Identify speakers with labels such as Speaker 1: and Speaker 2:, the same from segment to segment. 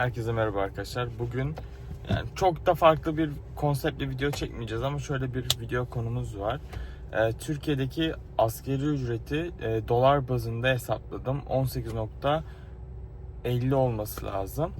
Speaker 1: Herkese merhaba arkadaşlar. Bugün yani çok da farklı bir konseptli video çekmeyeceğiz ama şöyle bir video konumuz var. Ee, Türkiye'deki askeri ücreti e, dolar bazında hesapladım. 18.50 olması lazım.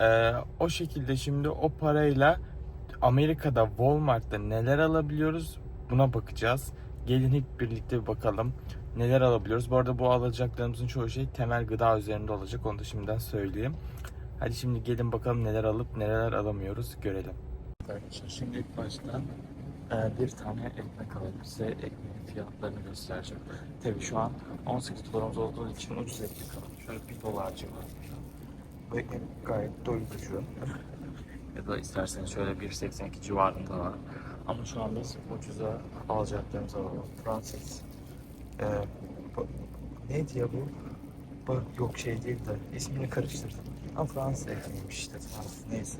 Speaker 1: Ee, o şekilde şimdi o parayla Amerika'da Walmart'ta neler alabiliyoruz buna bakacağız. Gelin hep birlikte bir bakalım neler alabiliyoruz. Bu arada bu alacaklarımızın çoğu şey temel gıda üzerinde olacak. Onu da şimdiden söyleyeyim. Hadi şimdi gelin bakalım neler alıp neler alamıyoruz görelim. Arkadaşlar şimdi ilk başta e, bir tane ekmek alalım. Size ekmeğin fiyatlarını göstereceğim. Tabii şu an 18 dolarımız olduğu için ucuz ekmek alalım. Şöyle 1 dolar civarında. Bu ekmek gayet doyurucu. ya da isterseniz şöyle 1.82 civarında var. Ama şu an biz ucuza alacaklarımızı alalım. Fransız. E, bu- neydi ya bu? Bu yok şey değil de ismini karıştırdım. Ama Fransız ekmeğiymiş işte Fransız neyse.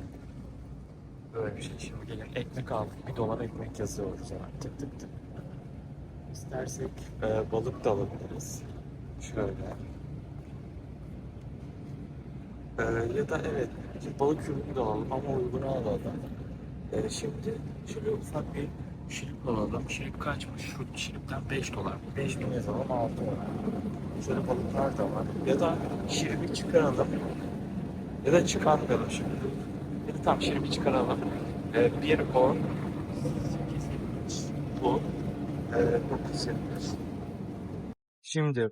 Speaker 1: Böyle bir şey. Şimdi gelin ekmek aldık. Bir dolar ekmek yazıyoruz hemen. Tık tık tık. İstersek e, balık da alabiliriz. Şöyle. E, ya da evet balık ürünü de alalım ama uygunu alalım. E, şimdi şöyle ufak bir şirip alalım. Şirip kaçmış? Şu şiripten 5 dolar. 5 bin yazalım 6 dolar. Şöyle balıklar da var. Ya da şiribi çıkaralım. Ya da çıkarmayalım şimdi. Ya da tam şiribi çıkaralım. Ee, 1 10 8 bu. Ee, 9 Şimdi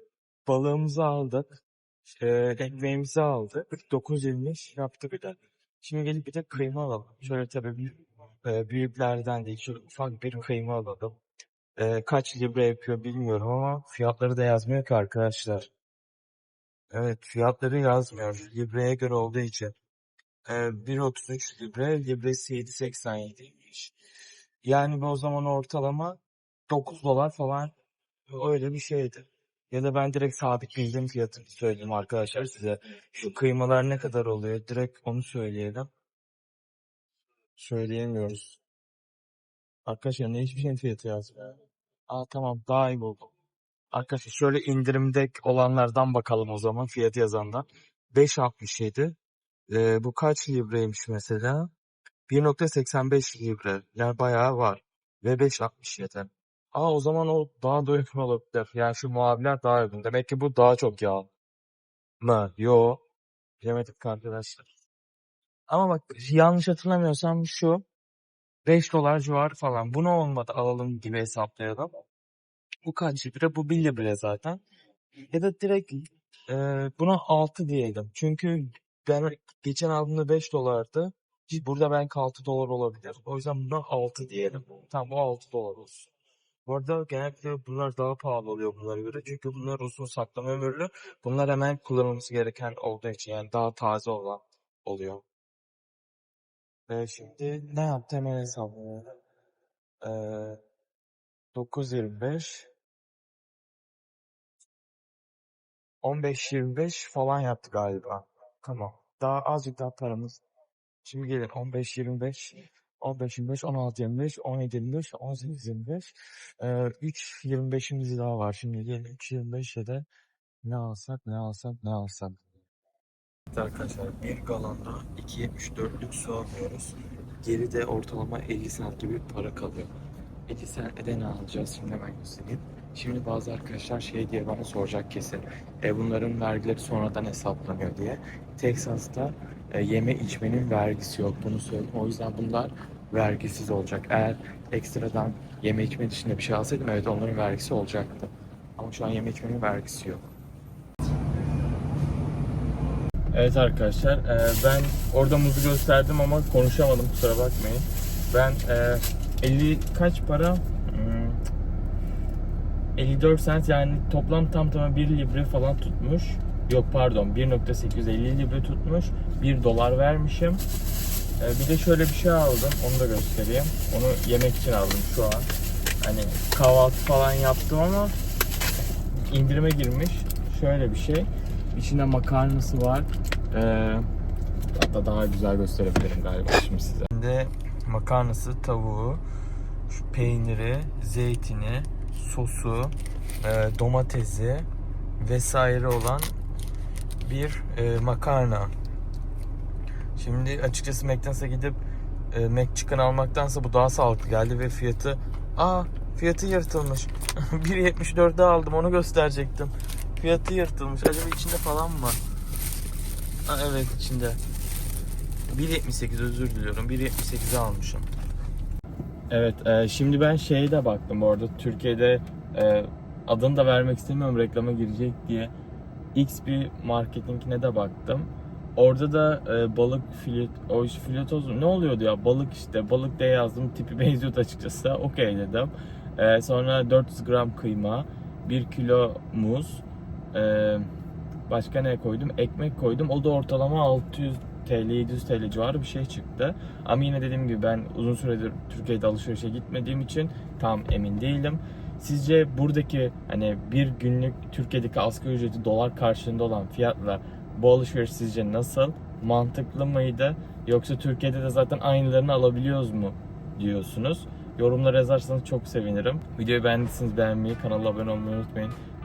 Speaker 1: balığımızı aldık. Ee, ekmeğimizi aldık. 9.25 yaptı bir de. Şimdi gelip bir de kıyma alalım. Şöyle tabii bir, e, büyüklerden değil. Şöyle ufak bir kıyma alalım. Ee, kaç libre yapıyor bilmiyorum ama fiyatları da yazmıyor ki arkadaşlar. Evet fiyatları yazmıyor. Libreye göre olduğu için. Ee, 1.33 libre, libresi 7.87'ymiş. Yani bu o zaman ortalama 9 dolar falan öyle bir şeydi. Ya da ben direkt sabit bildiğim fiyatını söyleyeyim arkadaşlar size. Şu kıymalar ne kadar oluyor? Direkt onu söyleyelim. Söyleyemiyoruz. Arkadaşlar ne hiçbir şeyin fiyatı yazmıyor. Aa tamam daha iyi buldum. Arkadaşlar şöyle indirimde olanlardan bakalım o zaman fiyatı yazandan. 5.67. Ee, bu kaç libreymiş mesela? 1.85 libre. Yani bayağı var. Ve 5.67. Aa o zaman o daha da uygun olabilir. Yani şu muaviler daha uygun. Demek ki bu daha çok yağ mı? Yo. Bilemedik arkadaşlar. Ama bak yanlış hatırlamıyorsam şu 5 dolar civarı falan. Bunu olmadı alalım gibi hesaplayalım. Bu kaç libre? Bu 1 libre zaten. Ya da direkt e, buna 6 diyelim. Çünkü ben geçen aldığımda 5 dolardı. Burada belki 6 dolar olabilir. O yüzden buna 6 diyelim. Tamam bu 6 dolar olsun. Bu arada genellikle bunlar daha pahalı oluyor bunlara göre. Çünkü bunlar uzun saklama ömürlü. Bunlar hemen kullanılması gereken olduğu için yani daha taze olan oluyor. Ve şimdi ne yaptı hemen hesaplayalım. Ee, 9.25 15-25 falan yaptı galiba. Tamam. Daha azıcık daha paramız. Şimdi gelin 15-25 15-25 16-25 17-25 18-25 ee, 3-25'imiz daha var. Şimdi gelin 3-25'e de ne alsak ne alsak ne alsak. Arkadaşlar bir galonda 2.74'lük su alıyoruz. Geride ortalama 50 cent gibi para kalıyor. 50 cent'e ne alacağız şimdi hemen göstereyim. Şimdi bazı arkadaşlar şey diye bana soracak kesin. E bunların vergileri sonradan hesaplanıyor diye. Texas'ta e, yeme içmenin vergisi yok bunu söyleyeyim. O yüzden bunlar vergisiz olacak. Eğer ekstradan yeme içme dışında bir şey alsaydım evet onların vergisi olacaktı. Ama şu an yeme içmenin vergisi yok. Evet arkadaşlar e, ben orada muzu gösterdim ama konuşamadım kusura bakmayın. Ben e, 50 kaç para? Hmm, 54 cent yani toplam tam tamına 1 libre falan tutmuş. Yok pardon 1.850 libre tutmuş. 1 dolar vermişim. E, bir de şöyle bir şey aldım onu da göstereyim. Onu yemek için aldım şu an. Hani kahvaltı falan yaptım ama indirime girmiş. Şöyle bir şey. İçinde makarnası var. Ee, hatta daha güzel gösterebilirim galiba şimdi size. İçinde makarnası, tavuğu, şu peyniri, zeytini, sosu, e, domatesi vesaire olan bir e, makarna. Şimdi açıkçası McDonald's'a gidip e, McChicken almaktansa bu daha sağlıklı geldi ve fiyatı aa fiyatı yırtılmış. 1.74'e aldım onu gösterecektim. Fiyatı yırtılmış. Acaba içinde falan mı? Aa, evet içinde. 1.78 özür diliyorum. 1.78'e almışım. Evet e, şimdi ben şeye de baktım bu arada Türkiye'de e, adını da vermek istemiyorum reklama girecek diye X bir marketingine de baktım. Orada da e, balık filet, o filetoz ne oluyordu ya balık işte balık diye yazdım tipi benziyordu açıkçası okey dedim. E, sonra 400 gram kıyma, 1 kilo muz, e, başka ne koydum? Ekmek koydum. O da ortalama 600 TL, 700 TL civarı bir şey çıktı. Ama yine dediğim gibi ben uzun süredir Türkiye'de alışverişe gitmediğim için tam emin değilim. Sizce buradaki hani bir günlük Türkiye'deki asgari ücreti dolar karşılığında olan fiyatla bu alışveriş sizce nasıl? Mantıklı mıydı? Yoksa Türkiye'de de zaten aynılarını alabiliyoruz mu diyorsunuz? Yorumlara yazarsanız çok sevinirim. Videoyu beğendiyseniz beğenmeyi, kanala abone olmayı unutmayın.